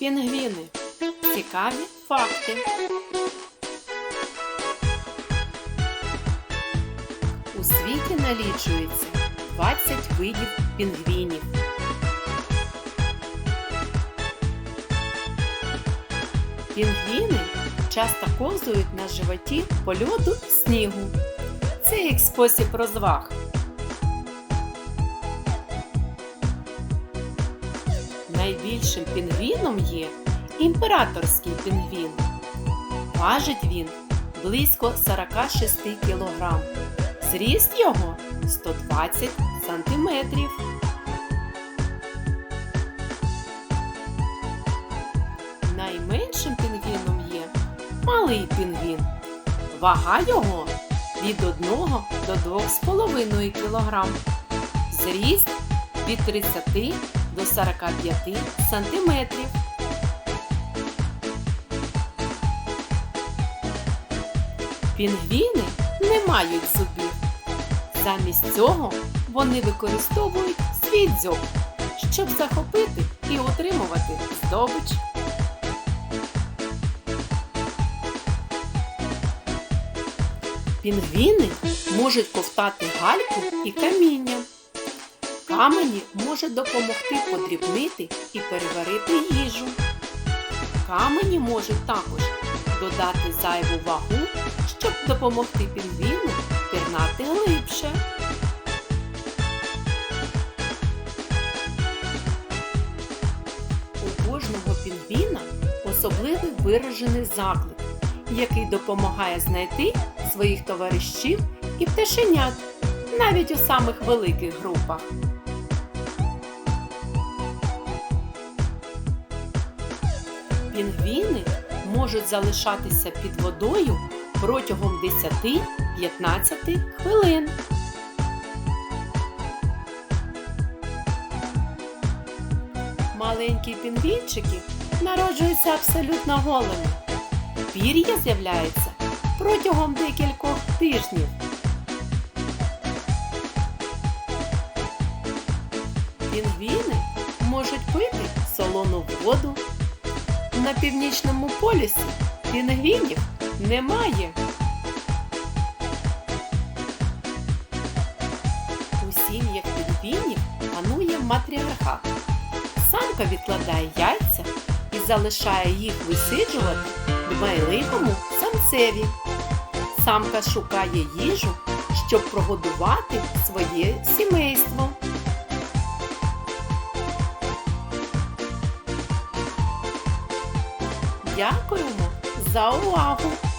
Пінгвіни. Цікаві факти. У світі налічується 20 видів пінгвінів. Пінгвіни часто ковзують на животі по льоду і снігу. Це їх спосіб розваг. Найбільшим пінгвіном є імператорський пінгвін. Важить він близько 46 кг. Зріст його 120 сантиметрів. Найменшим пінгвіном є малий пінгвін. Вага його від 1 до 2,5 кг. Зріст від 30 до 45 сантиметрів. Пінгвіни не мають зубів. Замість цього вони використовують свій дзьоб, щоб захопити і отримувати здобич. Пінгвіни можуть ковтати гальку і каміння. Камені може допомогти подрібнити і переварити їжу. Камені можуть також додати зайву вагу, щоб допомогти пінгвіну пірнати глибше. У кожного пінгвіна особливий виражений заклик, який допомагає знайти своїх товаришів і пташенят навіть у самих великих групах. Пінгвіни можуть залишатися під водою протягом 10-15 хвилин. Маленькі пінгвінчики народжуються абсолютно голими. Пір'я з'являється протягом декількох тижнів. Пінгвіни можуть пити солону воду. На північному полюсі пінгвінів немає. У сім'ях пінгвінів панує матріархат. Самка відкладає яйця і залишає їх висиджувати дбайливому самцеві. Самка шукає їжу, щоб прогодувати своє сімейство. Дякуємо за увагу!